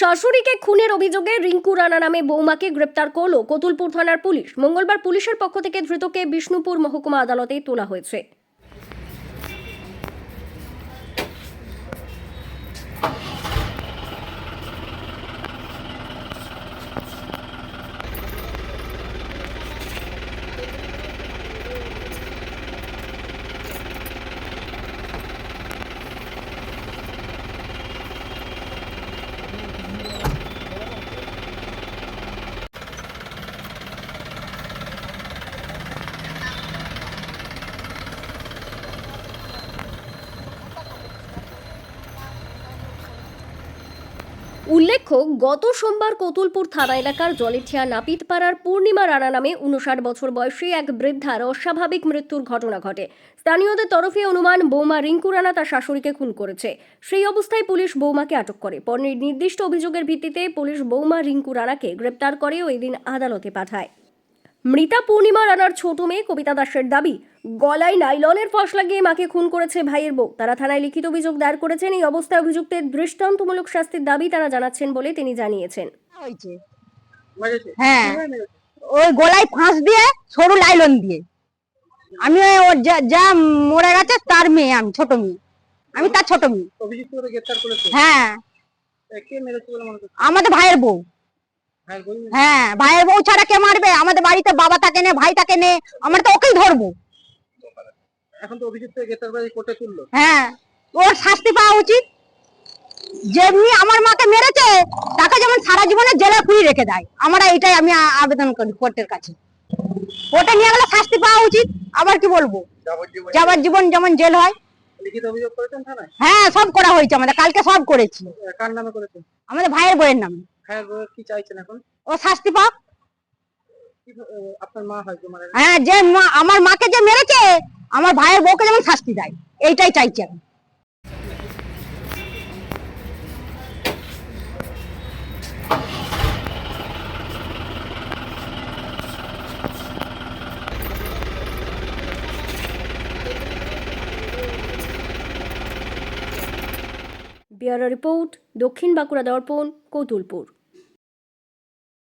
শাশুড়িকে খুনের অভিযোগে রিঙ্কু রানা নামে বৌমাকে গ্রেপ্তার করল কতুলপুর থানার পুলিশ। মঙ্গলবার পুলিশের পক্ষ থেকে ধৃতকে বিষ্ণুপুর মহকুমা আদালতে তোলা হয়েছে। উল্লেখ্য, গত সোমবার কতুলপুর থানা এলাকার জলেঠিয়া নাপিতপাড়ার পূর্ণিমা রানা নামে উনষাট বছর বয়সী এক বৃদ্ধার অস্বাভাবিক মৃত্যুর ঘটনা ঘটে। স্থানীয়দের তরফে অনুমান, বৌমা রিঙ্কু রানা তার শাশুড়িকে খুন করেছে। সেই অবস্থায় পুলিশ বৌমাকে আটক করে। পরে নির্দিষ্ট অভিযোগের ভিত্তিতে পুলিশ বৌমা রিঙ্কু রানাকে গ্রেপ্তার করে ওই দিন আদালতে পাঠায়। মৃতা পূর্ণিমা রানার ছোট মেয়ে কবিতা দাসের দাবি গলায় নাইলনের ফাঁস লাগিয়ে মাকে খুন করেছে ভাইয়ের বউ। তারা থানায় লিখিত অভিযোগ দায়ের করেছেন এই অবস্থায় অভিযুক্তের দৃষ্টান্তমূলক শাস্তির দাবি তারা জানাচ্ছেন বলে তিনি জানিয়েছেন। হ্যাঁ ওই গলায় ফাঁস দিয়ে সরু লাইলন দিয়ে। আমি ওই ওর যা- মরে গেছে তার মেয়ে আমি ছোট মেয়ে। আমি তার ছোট মেয়ে। হ্যাঁ। আমাদের ভাইয়ের বউ? হ্যাঁ ভাইয়ের বউ ছাড়া কে মারবে? আমাদের বাড়িতে বাবা থাকে নে ভাই থাকে নে আমরা তো ওকেই ধরবো। এখন তো অভিযুক্ত গ্রেপ্তার করে কোর্টে তুললো। হ্যাঁ ওর শাস্তি পাওয়া উচিত। যেমনি আমার মাকে মেরেছে তাকে যেমন সারা জীবনে জেলে পুড়ি রেখে দেয়। আমরা এটাই আমি আবেদন করি কোর্টের কাছে। কোর্টে নিয়ে গেলে শাস্তি পাওয়া উচিত। আবার কি বলব? যাবার জীবন যেমন জেল হয়। হ্যাঁ সব করা হয়েছে আমাদের। কালকে সব করেছি। কার নামে করেছেন? আমাদের ভাইয়ের বইয়ের নামে। কি চাইছেন এখন? ও শাস্তি পাক। আপনার মা হয়তো মারা হ্যাঁ যে মা- আমার মাকে যে মেরেছে আমার ভাইয়ের বউকে যেমন শাস্তি দেয় এইটাই চাইছি আমি। বিয়ারা রিপোর্ট দক্ষিণ বাঁকুড়া দর্পণ কতুলপুর।